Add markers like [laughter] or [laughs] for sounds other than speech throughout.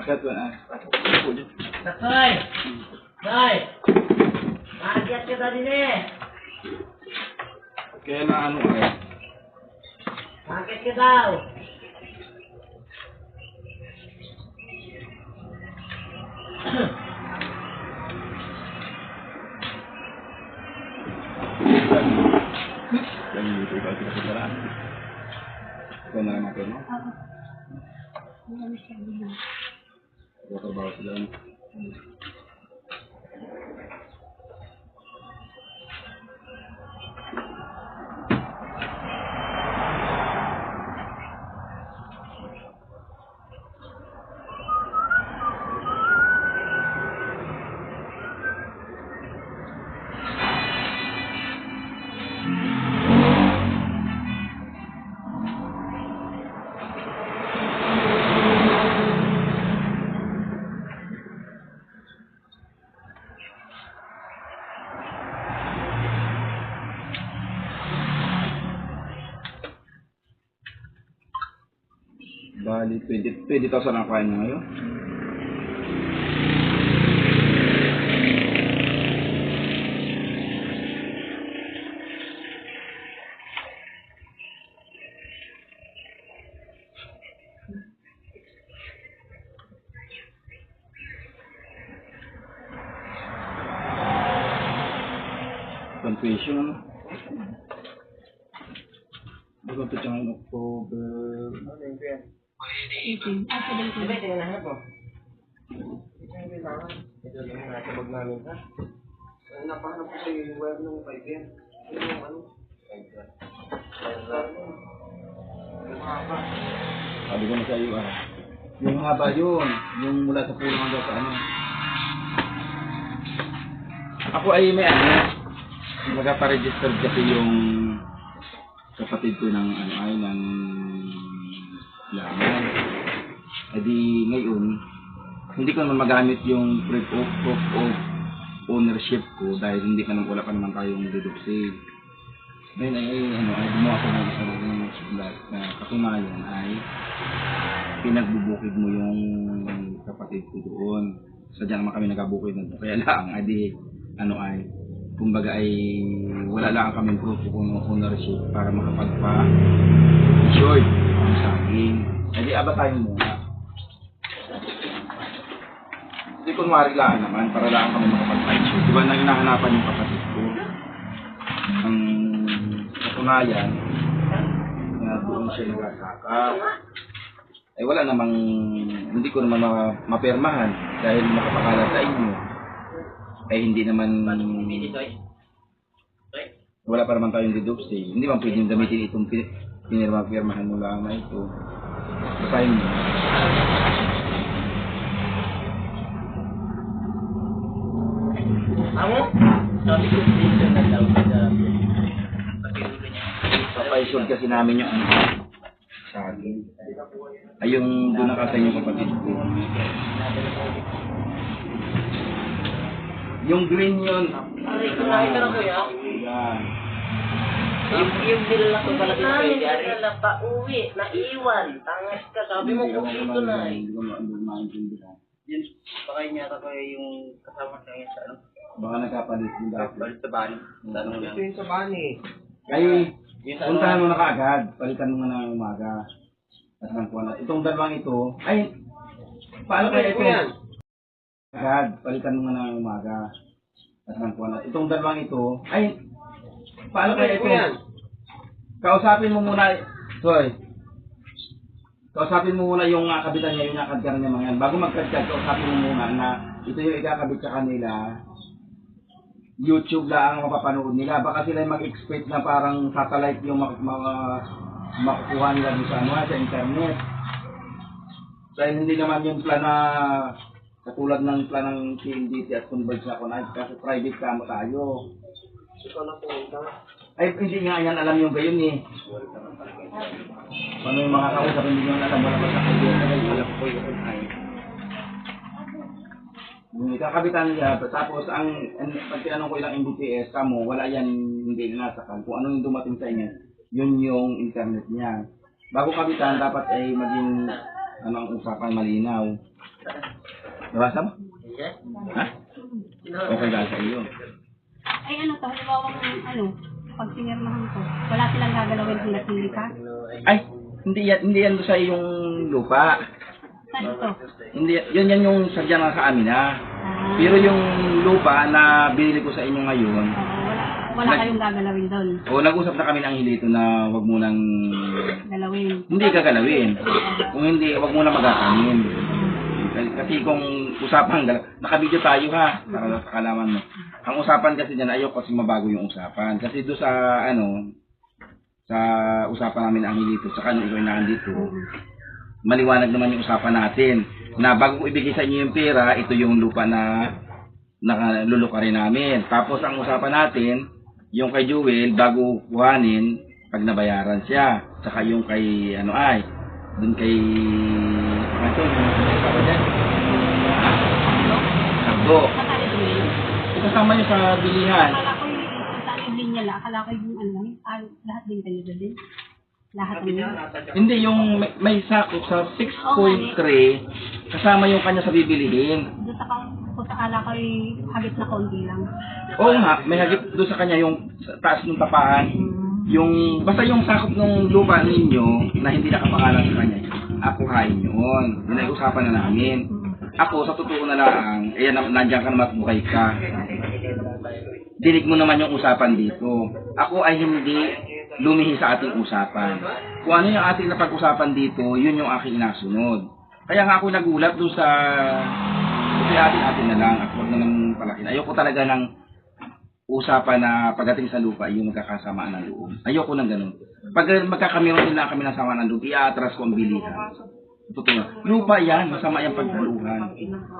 Akat ko na. Takoy! Tay! Maakyat ka na din eh! Kaya na ano ay. Maakyat ka daw! Yan yung dito ikaw sila sa daraan. Ikaw na lang natin, no? Ikaw trabaho sila, no? Bali, 20 20,000 ang kain mo ngayon. Confession, ano? Bago ito siya ngayon, October... Ano yung kaya? Di ba ito yung nahanap mo? Ito yung kailangan. Ito yung nasa bag namin ha? Napahanap ko sa yung wire ng 5 yan. Ano yung ano? 5 yan. Sabi ko na sa iyo, ah. Yung haba yun, yung mula sa pulang hanggang sa ano. Ako ay may ano, magpaparegister kasi yung kapatid ko ng ano ay ng laman. Eh di ngayon, hindi ko naman magamit yung proof of, proof of ownership ko dahil hindi ka naman wala pa naman tayong deduksi. Ngayon ay ano ay gumawa ko ng isang ng sulat na katunayan ay pinagbubukid mo yung kapatid ko doon. Sadya naman kami nagabukid na. Kaya lang, ay di, ano ay, kumbaga ay wala lang kami proof kung ownership para makapagpa short ang saging. Ay di, aba tayo muna. Hindi kunwari lang naman, para lang kami makapagpa short. Di ba na hinahanapan yung kapatid ko? Ang katunayan, na doon siya nagasaka. Eh wala namang, hindi ko naman ma- mapirmahan dahil nakapakala sa inyo. Eh hindi naman, wala pa naman tayong deduksi. Hindi man pwedeng gamitin itong pin- pinirma pirmahan mo lang na ito. Basahin mo. Amo? Sabi ko dito na daw sa. Papaisod kasi namin yung ano, saging. Ay yung doon nakasa yung kapatid ko. Yung green yun. Ay, kumain ka na kuya. Yan. Yung, yung nila ko pala Namin dito ka na pa uwi, naiwan. Tangas ka, sabi mo kung dito na eh. Hindi ko maintindihan. Yun, baka yun yata ko yung kasama sa sa ano. Baka nagkapalit yung dati. Balik sa bani. Tanong lang. yung sa bani. Sa puntahan ano, mo na kaagad. Palitan mo na ng umaga. At nang kuha na. Itong dalawang ito, ay, paano kaya ito? Agad, palitan mo na ng umaga. At nang kuha na. Itong dalawang ito, ay, paano kaya ito? Kausapin mo muna, Soy. Kausapin mo muna yung uh, kabitan niya, yung nakadkar niya mga yan. Bago magkadkar, kausapin mo muna na ito yung ikakabit sa kanila. YouTube lang ang mapapanood nila. Baka sila yung mag-expect na parang satellite yung mak- mga makukuha nila sa, ano, sa internet. Dahil hindi naman yung plan na katulad ng plan ng CNDT at Converge na kasi private kamo tayo. Ikaw na pumunta. Ay, hindi nga yan alam yung gayon eh. Paano yung mga kausap, hindi nyo alam, wala ba sa kanya, alam ko yun ay. Yung ikakabitan niya, tapos ang, ang pag tinanong ko ilang MBPS, kamo, wala yan, hindi nasakan. Kung ano yung dumating sa inyo, yun yung internet niya. Bago kabitan, dapat ay maging ano ang usapan malinaw. Nabasa mo? Yes. Ha? Okay lang sa iyo. Ay ano to, halimbawa ng ano, pag sinirmahan ko, wala silang gagalawin hanggat hindi ka. Ay, hindi yan, hindi yan sa iyong lupa. Saan ito? Hindi, yun yan yung sadya nga sa amin ha. Ah, Pero yung lupa na binili ko sa inyo ngayon, oo, wala, wala Nag- kayong gagalawin doon. o nag-usap na kami ng hilito na wag mo nang Galawin. hindi gagalawin. Kung hindi, wag mo na magkakanin. Kasi- Kasi kung usapan, gal- nakabidyo tayo ha, para sa kalaman mo. Ang usapan kasi dyan, ayoko kasi mabago yung usapan. Kasi doon sa, ano, sa usapan namin ang hilito, sa kanya ikaw na dito, maliwanag naman yung usapan natin. Na bago ko ibigay sa inyo yung pera, ito yung lupa na nakaluluka rin namin. Tapos ang usapan natin, yung kay Jewel, bago kuhanin, pag nabayaran siya. Saka yung kay, ano ay, dun kay, ano yung yun. Kasama niyo sa bilihan. Akala ko yung linya lang, akala ko yung ano, ah, lahat din kayo din. Lahat ng Hindi, yung may, may sakop sa 6.3, kasama yung kanya sa bibilihin. Doon sa kung kung sa akala ko yung hagit na konti lang. Oo nga, may hagip doon sa kanya yung sa taas ng tapaan. Yung, basta yung sakop ng lupa ninyo na hindi nakapangalan sa kanya, ako hain yun. Yun ay usapan na namin. Ako, sa totoo na lang, ayan, na- nandiyan ka naman buhay ka. Dinig mo naman yung usapan dito. Ako ay hindi lumihi sa ating usapan. Kung ano yung ating napag-usapan dito, yun yung aking inasunod. Kaya nga ako nagulat doon sa... Kasi atin-atin na lang, ako wag naman palakin. Ayoko talaga ng usapan na pagdating sa lupa, yung magkakasamaan ng loob. Ayoko ng ganun. Pag magkakamiron din lang kami ng samaan ng loob, i-atras ko ang bilihan. Totoo. Lupa yan, masama yung pagdaluhan.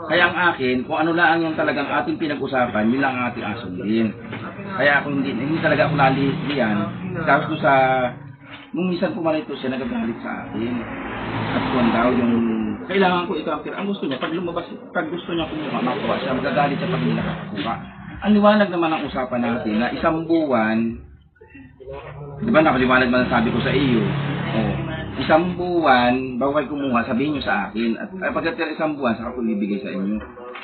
Kaya ang akin, kung ano lang yung talagang ating pinag-usapan, yun lang ang ating asundin. Kaya ako hindi, hindi talaga ako nalihis diyan. Tapos sa, nung minsan pumalito siya, nagagalit sa akin. At kung daw yung, kailangan ko ikaw, ang gusto niya, pag lumabas, pag gusto niya kumuha, makuha siya, magagalit siya pag hindi. Ang liwanag naman ang usapan natin na isang buwan, di ba nakaliwanag man sabi ko sa iyo, oh, isang buwan, kayo kumuha, sabihin nyo sa akin. At ay, pagkatira isang buwan, saka ko ibigay sa inyo.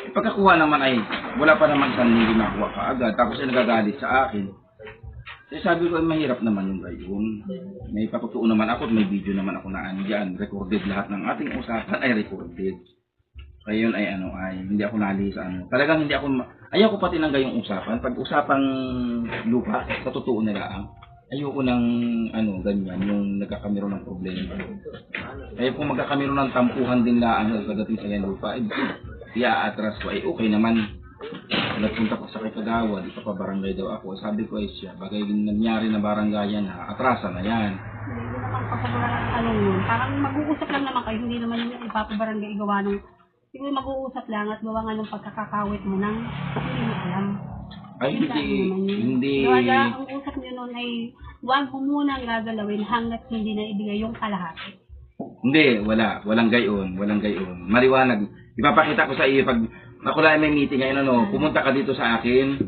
Eh, pagkakuha naman ay, wala pa naman isang linggo makuha ka agad. Tapos ay nagagalit sa akin. Eh, sabi ko, mahirap naman yung gayon. May patutuo naman ako may video naman ako na andyan. Recorded lahat ng ating usapan ay recorded. Kaya yun ay ano ay, hindi ako nali sa ano. Talagang hindi ako, ayaw ko pati ng gayong usapan. Pag usapang lupa, sa totoo na lang, ayoko ng ano, ganyan, yung nagkakamero ng problema. Kaya kung magkakamero ng tampuhan din lang pagdating sa yan lupa, eh, ia-atras ko, ay okay naman. Nagpunta ko sa kay Kagawa, di pa barangay daw ako. Sabi ko ay siya, bagay nangyari na barangayan na, atrasan na yan. Ano yun, parang mag-uusap lang naman kayo, hindi naman yung ipapabarangay gawa ng, siguro mag-uusap lang at gawa nga ng pagkakakawit mo nang hindi mo alam. Ay, hindi, hindi, nga, ang usap niyo noon ay huwag mo munang gagalawin hanggat hindi na ibigay yung kalahati. Hindi, wala. Walang gayon. Walang gayon. Maliwanag. Ipapakita ko sa iyo pag ako lang may meeting ngayon, ano, pumunta ka dito sa akin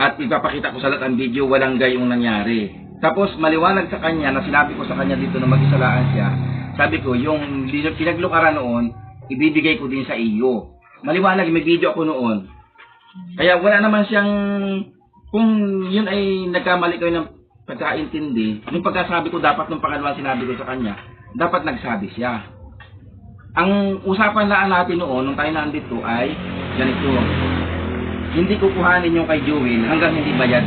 at ipapakita ko sa lahat ang video, walang gayong nangyari. Tapos maliwanag sa kanya na sinabi ko sa kanya dito na mag-isalaan siya, sabi ko, yung pinaglukaran noon, ibibigay ko din sa iyo. Maliwanag, may video ako noon. Kaya wala naman siyang, kung yun ay nagkamali kayo ng pagkaintindi, yung pagkasabi ko dapat nung pangalawang sinabi ko sa kanya, dapat nagsabi siya. Ang usapan lang natin noon, nung tayo nandito ay, ganito, hindi kukuhanin yung kay Jewel hanggang hindi bayad.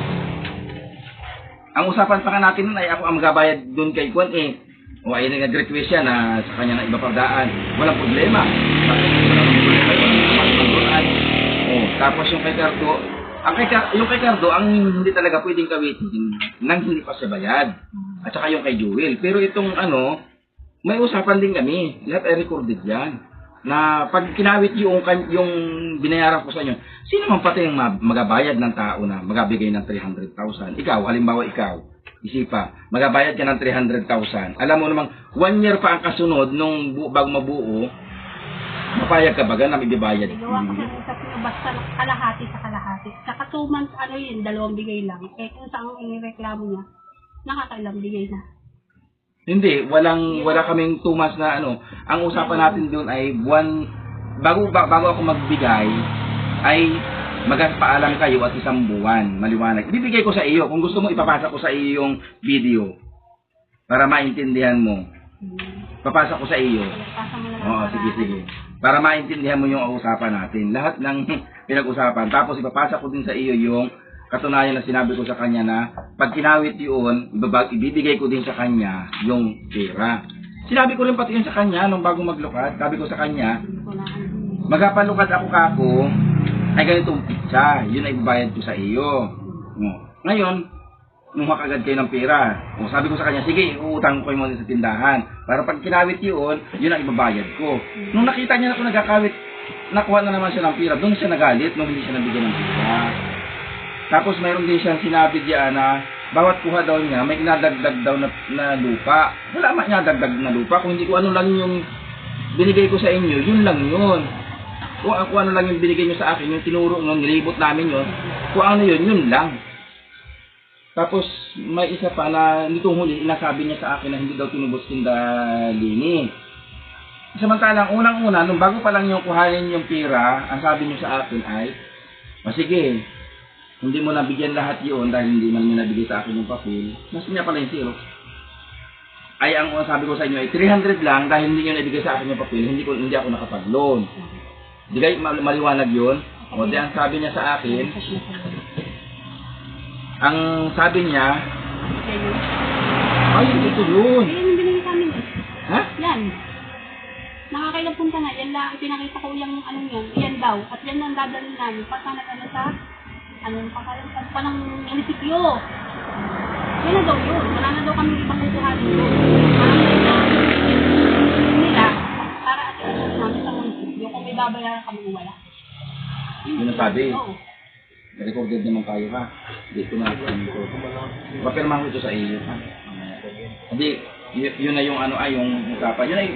Ang usapan pa natin nun ay ako ang magabayad doon kay Kwan eh. O ay nag-request siya na sa kanya na iba pang daan. Walang problema. Walang problema tapos yung kay Cardo, ang kay, yung kay Cardo, ang hindi talaga pwedeng kawitin nang hindi pa siya bayad. At saka yung kay Jewel. Pero itong ano, may usapan din kami. Lahat ay recorded yan. Na pag kinawit yung, yung binayaran ko sa inyo, sino man pati yung ma- magabayad ng tao na magabigay ng 300,000? Ikaw, halimbawa ikaw, isipa, magabayad ka ng 300,000. Alam mo namang, one year pa ang kasunod nung bago mabuo, mapayag ka ba na ibibayad? Gawa kasi ang usap niyo basta kalahati sa kalahati. Saka two months, ano yun, dalawang bigay lang. Eh kung saan ang inireklamo niya, nakakailang bigay na. Hindi, walang wala kaming two months na ano. Ang usapan natin doon ay buwan bago ba- bago ako magbigay ay magpaalam kayo at isang buwan, maliwanag. Bibigay ko sa iyo kung gusto mo ipapasa ko sa iyo yung video para maintindihan mo. Papasa ko sa iyo. Oo, sige, sige. Para maintindihan mo yung usapan natin. Lahat ng [laughs] pinag-usapan. Tapos ipapasa ko din sa iyo yung katunayan na sinabi ko sa kanya na pag kinawit yun, ibibigay ko din sa kanya yung pera. Sinabi ko rin pati yun sa kanya nung bago maglukad. Sabi ko sa kanya, magpalukad ako kako, ay ganitong pizza. Yun ay ibabayad ko sa iyo. Ngayon, nung makagad kayo ng pera, o, sabi ko sa kanya, sige, uutang ko kayo muna sa tindahan. Para pag kinawit yun, yun ang ibabayad ko. Nung nakita niya na ako nagkakawit, nakuha na naman siya ng pera, doon siya nagalit nung hindi siya nabigyan ng pera. Tapos mayroon din siyang sinabi diyan na bawat kuha daw niya, may inadagdag daw na, na lupa. Wala man niya dagdag na lupa. Kung hindi ko ano lang yung binigay ko sa inyo, yun lang yun. Kung ako ano lang yung binigay nyo sa akin, yung tinuro nyo, nilibot namin yun, kung ano yun, yun lang. Tapos, may isa pa na nitong huli, nasabi niya sa akin na hindi daw tinubos tindalini. Samantalang, unang-una, nung bago pa lang yung kuhanin yung pira, ang sabi niyo sa akin ay, o sige, hindi mo nabigyan lahat yun dahil hindi man niyo nabigay sa akin yung papel, mas niya pala yung zero. Ay, ang sabi ko sa inyo ay 300 lang dahil hindi niyo nabigay sa akin yung papel, hindi ko hindi ako nakapag-loan. Di kayo mal- maliwanag yun? O di ang sabi niya sa akin, ang sabi niya, ay, ito yun. Ayun yung binigay sa amin. eh. Ha? Yan. Nakakailang punta na. Yan lang. Pinakita ko yung anong yan. Yan daw. At yan ang dadalhin namin. Pagka nag-ano sa anong pakalang pa ng munisipyo. Yan na daw yun. Wala na daw kami ibang. Parang na nila para at namin sa munisipyo kung may babayaran kami wala. Yun ang sabi. Oo. Recorded naman tayo ha. Hindi ko na ko. Papirma ko ito sa iyo ha. Hindi, yun na yung ano ay yung usapan. Yun ay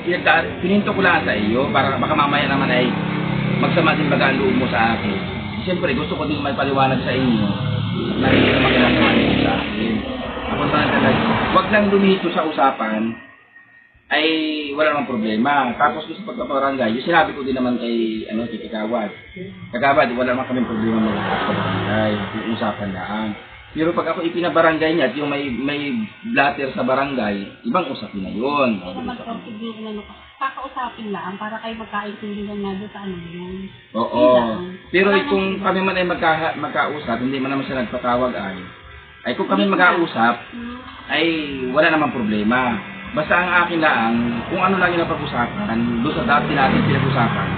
pininto ko lang sa iyo para baka mamaya naman ay magsama din baga ang mo sa akin. Siyempre, gusto ko din may paliwanag sa inyo na hindi naman kailangan sa akin. Ako na talaga, wag lang lumito sa usapan ay wala namang problema. Tapos gusto pagkaparangay, yung sinabi ko din naman kay ano kay Kagawad. Kagawad, wala naman kaming problema mo sa barangay, usapan lang. Pero pag ako ipinabarangay niya at yung may may blatter sa barangay, ibang usapin na yun. Sige, ano, kakausapin lang para kayo magkaintindihan na doon sa ano yun. Oo. Pero kung kami man ay magka, magkausap, hindi man naman siya nagpatawag ay, ay kung kami mag-ausap, Hmm. ay wala namang problema. Basta ang akin lang, kung ano lang yung napag-usapan, doon sa dati natin pinag-usapan,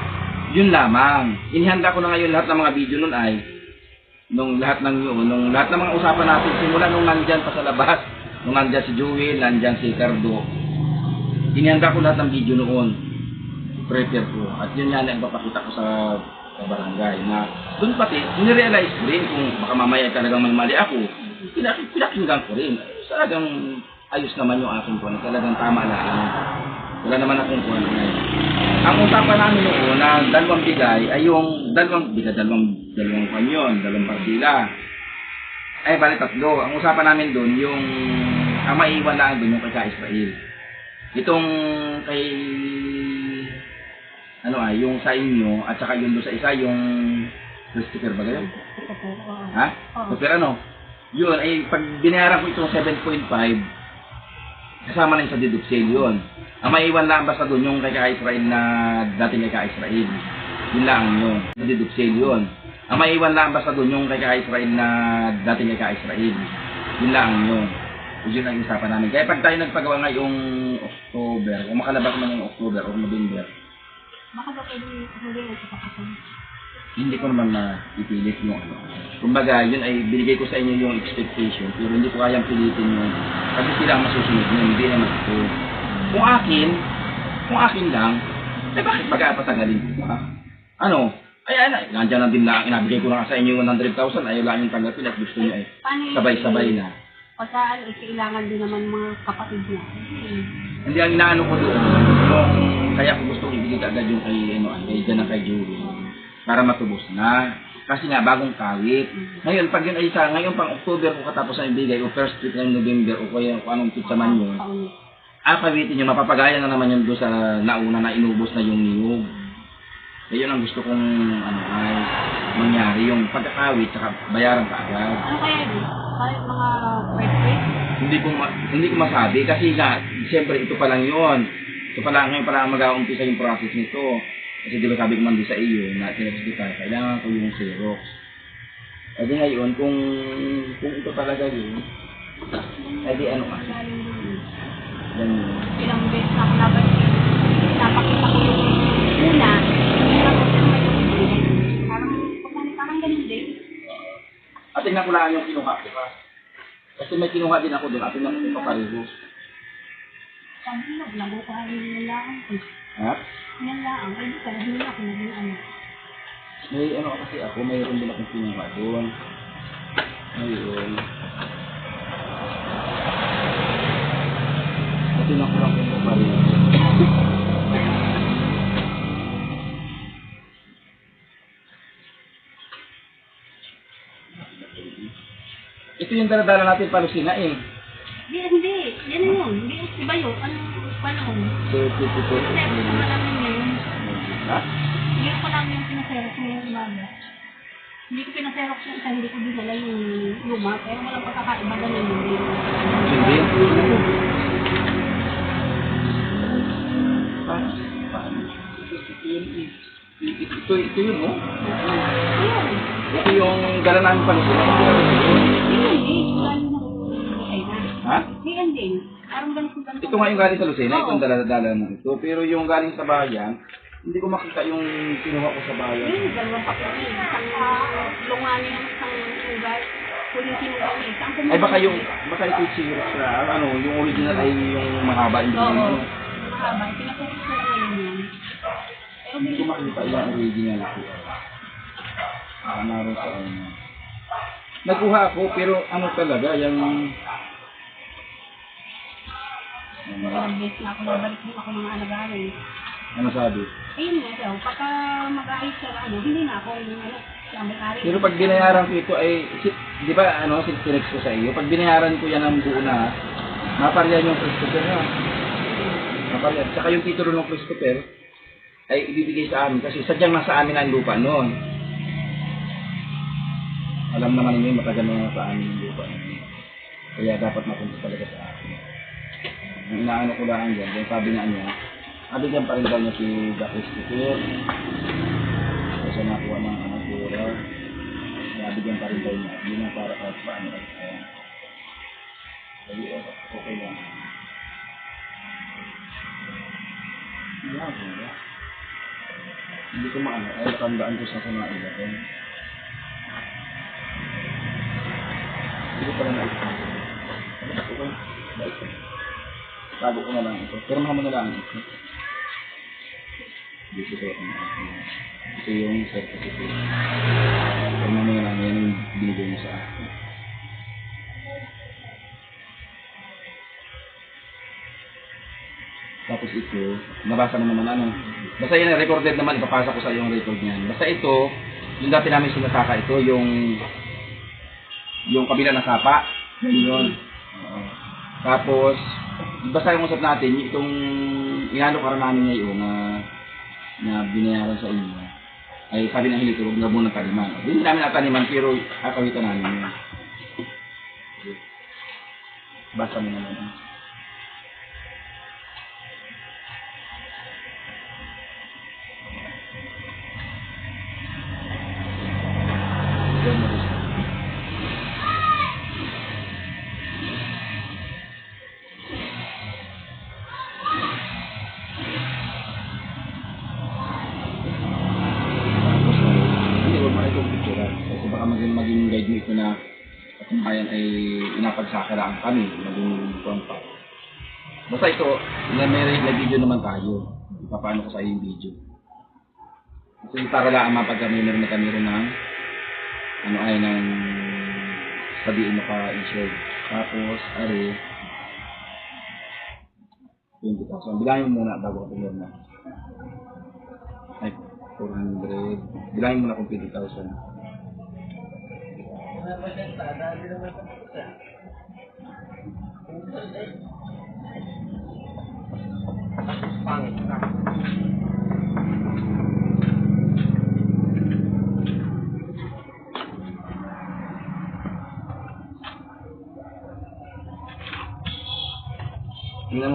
yun lamang. Inihanda ko na ngayon lahat ng mga video nun ay, nung lahat ng yun, nung lahat ng mga usapan natin, simula nung nandyan pa sa labas, nung nandyan si Joel, nandyan si Cardo, inihanda ko lahat ng video noon. Prepare ko. At yun yan ang papakita ko sa, sa barangay na doon pati, nirealize ko rin kung baka mamaya talagang may mali ako. Pinak pinakinggan ko rin. Talagang ayos naman yung aking kuwan. Talagang tama lang. Wala naman akong kuwan ngayon. Ang usapan namin noon na dalawang bigay ay yung dalawang bigay, dalawang, dalawang kuwan yun, dalawang partila. Ay, bali tatlo. Ang usapan namin doon, yung ang maiwan lang doon yung kay Ka-Israel. Itong kay ano ay, yung sa inyo at saka yung doon sa isa, yung Christopher ba ganyan? Ha? Pero ano, yun, ay pag binayaran ko itong 7.5, kasama na yung sa deduct sale yun. Ang maiwan lang basta doon yung kay Ka-Israel na dating kay Ka-Israel. Yun lang yun. Sa deduct sale yun. Ang maiwan lang basta doon yung kay Ka-Israel na dating kay Ka-Israel. Yun lang yun. Yun ang usapan namin. Kaya pag tayo nagpagawa ngayong October, kung makalabas man yung October o November, Baka ba pwede huli sa kapatid? Hindi ko naman maipilit yung ano. Kumbaga, yun ay binigay ko sa inyo yung expectation, pero hindi ko kayang pilitin yun. Kasi sila ang masusunod yun, hindi naman ito. Kung akin, kung akin lang, eh bakit pag-apatagalin ko ha? Ano? Ay, ay, ay, nandiyan na din lang, inabigay ko na sa inyo yung 100,000, ayaw lang yung tanggapin at gusto niyo eh. Sabay-sabay na. Pagka eh, kailangan din naman mga kapatid niya. Hindi ang inaano ko doon, kaya ko gusto ibigay agad yung kay, ano, kay Jan kay Jury, para matubos na. Kasi nga, bagong kawit. Ngayon, pag yun ay sa, ngayon pang October ko katapos ang ibigay, o first week ng November, o kaya kung anong pizza man yun, Paunit. akawitin nyo, mapapagaya na naman yun doon sa nauna na inubos na yung niyog. Eh, yun ang gusto kong ano, ay mangyari, yung pagkakawit, saka bayaran ka agad. Ano kaya yun? Parang mga birthday? Hindi ko, hindi ko masabi kasi nga, siyempre ito pa lang yun. Ito pa lang, ngayon pa lang mag-aumpisa yung process nito. Kasi di ba sabi ko man sa iyo na tinapos kita, kailangan ko yung Xerox. Kasi ngayon, kung, kung ito talaga yun, edi ano ka, ganun. Ilang beses na ako nabalik. Napakita ko yung una. Parang, parang ganun din. At tingnan ko lang yung kinuha ko pa. Kasi may kinuha din ako doon, at tingnan ko ito pareho. Sabi ko, lago ko ay lang. Ha? Yan lang. Ay, di talaga nila ako naging ano. May ano kasi ako, mayroon din akong kinuha doon. Ngayon. At tingnan ko lang kung ito yung daladala natin para sinain. Hindi, hindi. Yan yun. Hindi, iba yun. Anong panahon? So, ito, ito, ito. Kasi ko na namin yun. Ha? Hindi ko lang yung pinaserok ngayong umaga. Hindi ko pinaserok yung isa, hindi ko dinala yung luma. Pero walang pagkakaiba ganun yun. Hindi. Paano? Ito ito, yun, no? Ito yung dala namin pa nito. Ayun din. Ha? Ayun din. Parang ganito ganito. Ito nga yung galing sa Lucena, Oo. itong dala-dala mo ito. Pero yung galing sa bayan, hindi ko makita yung kinuha ko sa bayan. Ayun, dalawang kapatid. Isang lunganin ng isang lugar. Huling kinuha niya. Isang. Ay baka yung, baka ito yung Xerox na, ano, yung original ay yung mahaba, hindi ko Oo. ano. Mahaba. Pinapukos ko lang ngayon yan. Pero Hindi ko bilis makita yung original ko. Ah, naroon sa ano. Nagkuha ako, pero ano talaga, yung... Ano, Ilang beses na ako nabalik din ako mga alagaan eh. ano sabi? Ayun nga siya, pagka mag-ayos siya ano, hindi na ako yung ano, siya. Pero pag binayaran ko ito ay, si, di ba ano, sinex ko sa iyo, pag binayaran ko yan ng buo na, maparyan yung Christopher na. Maparyan. Tsaka yung titulo ng Christopher, ay ibibigay sa amin kasi sadyang nasa amin ang lupa noon. Alam naman ninyo, matagal na sa amin yung lupa. Kaya dapat mapunta talaga sa akin. Inaano ko lang dyan, yung sabi nga niya, ano dyan pa rin daw niya si The Christopher. Kasi nakuha ng ano, pura. Kaya bigyan pa rin daw niya. Hindi na para kahit paano ay kaya. Sabi, okay, okay lang. Hindi ko maano, ay tandaan ko sa kuna iba ko. Hindi ko pala naisip. Okay, naisip. Tago ko na lang ito. Pero mo na lang ito. Dito ko ang ito yung certificate. Pero mo na lang yan yung binigay mo sa akin. Tapos ito, nabasa mo naman ano. Basta yan, recorded naman, ipapasa ko sa yung record niyan. Basta ito, yung dati namin sinasaka ito, yung yung kabila ng sapa. Yun. Oo. Tapos, basta yung usap natin, itong inano ka rin namin ngayon na na binayaran sa inyo, ay sabi ng hilito, huwag na muna taniman. Hindi namin nataniman, pero akawitan namin yun. Basta mo naman. Inapagsakiraan kami, maging konta. Basta ito, na may, may video naman tayo. Papaano ko sa yung video. Kasi para lang mapag kami meron na kami rin ng ano ay ng sabihin mo ka insured. Tapos, ari, 20,000. Bilangin mo muna bago ko na. Ay, 400. Bilangin mo na kung 20,000. Tapos pangit ka. Tingnan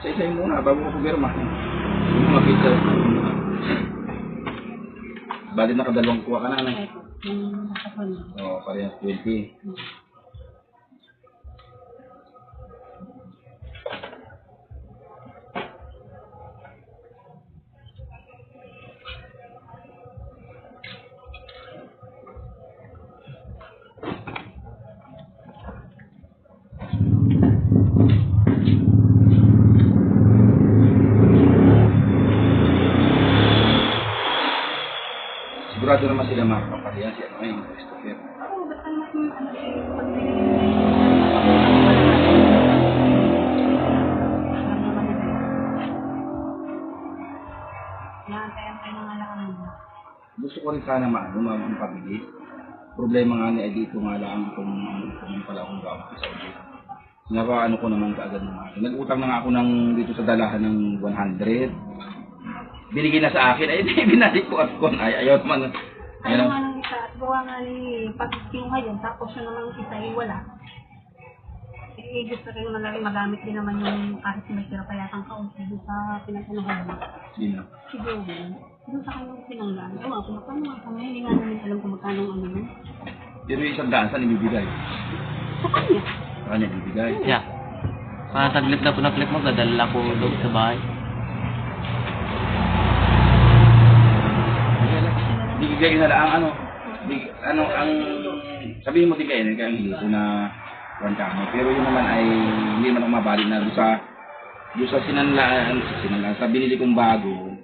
Isa-isayin muna, bago ko pumirma. Yung mga picture. Bali nakadalawang kuha ka na, nakapon. Oo, parehas 20. Inaantay-antay na nga lang ang Gusto ko rin sana maano, ma- mapabilis. Problema nga ni Eddie, ito nga lang kung kung pala akong gawin sa Saudi. Naka ano ko naman kaagad ng ano. Nag-utang na nga ako ng dito sa dalahan ng 100. Binigay na sa akin, ay [laughs] binalik ko at kon ay ayaw naman. Ayaw Ayun. nga ng isa at gawa nga ni pag kinuha yun, tapos yun naman isa ay wala. Eh, gusto rin naman natin magamit din naman yung kahit may sira pa yatang kaunti doon sa pinagkanuhan mo. Yun na. Siguro, doon sa kanyang pinanggaan. Ewan ko, magkano nga kami, hindi nga namin alam kung magkano ang ano yun. Pero yung isang daan, saan ibibigay? Sa kanya. Sa kanya ibibigay. Yeah. Mga taglit na po na clip mo, dadala ko doon sa bahay. Bigay na lang ang ano, big, ano ang sabihin mo tigay na kaya hindi ko na kuwan kami. Pero yun naman ay hindi naman ako mabalik na doon sa doon sa sinanlaan, sa sinanlaan, sa binili kong bago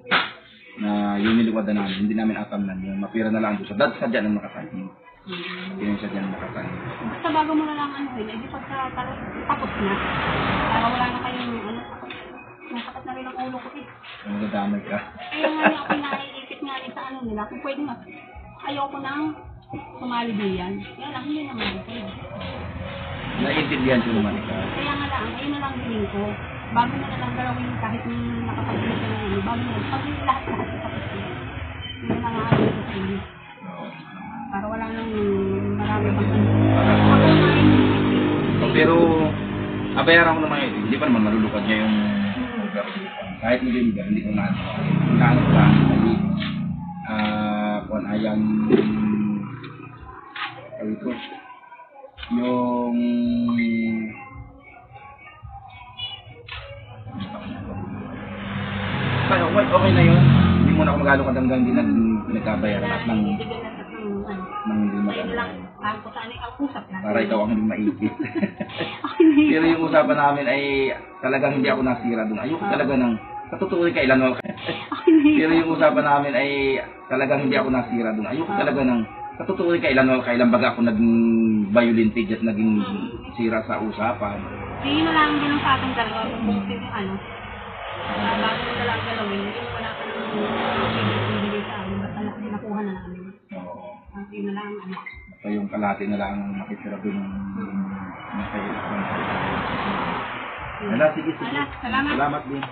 na yung niliwada namin, hindi namin atamnan yun. Mapira na lang doon sa dad sadya na nakatanim. Hindi na sadya na nakatanim. Basta bago mo na lang ano yun, eh di pagka tapos na. Para wala na kayong ano, nasakit na rin ang ulo ko eh. Kung magdadamay ka. Kaya nga [laughs] ako naiisip nga sa ano nila, kung pwede nga, ayoko nang sumali diyan. Kaya lang, hindi naman pwede. Naiintindihan ko naman ikaw. Kaya nga lang, ayun na lang bilhin ko. Bago na na lang gawin kahit nung nakapag-bilhin ka na yun, bago na lang, pag lahat-lahat sa tapos na. Yun na lang ang ayaw ko sa. Oo. Para wala nang marami pang ano. Ako nga yun. So, pero abayaran ko naman yun. Hindi pa naman malulukad niya yung lugar. Kahit hindi hindi, ko na Kaano ko lang, hindi, ah, kung ayan, ano ito, yung, Pero okay, okay na yun. Hindi mo na ako mag-alokad hanggang hindi na nagkabayaran at nang, Bigyan na sa ng ano. nang hindi Ayun lang, mag parang kung saan ang usap natin. para ikaw ang maipit. Pero yung usapan namin ay talagang hindi ako nasira doon. Ayoko talaga ng sa totoo kailan yun. Pero yung usapan namin ay talagang hindi ako nasira doon. Ayoko talaga ng sa totoo kailan ako kailan baga ako naging violent at naging sira sa usapan. Hindi na lang din ang sa ating dalawa. Kung yung ano, uh, bago mo na lang galawin, hindi mo wala ka nang bibigay sa amin. Na, nakuha na namin. Ang na lang ang ano. So yung kalahati na lang ang nakitira doon ng ng kailan. Ala, sige, sige. Ala, salamat. Salamat din.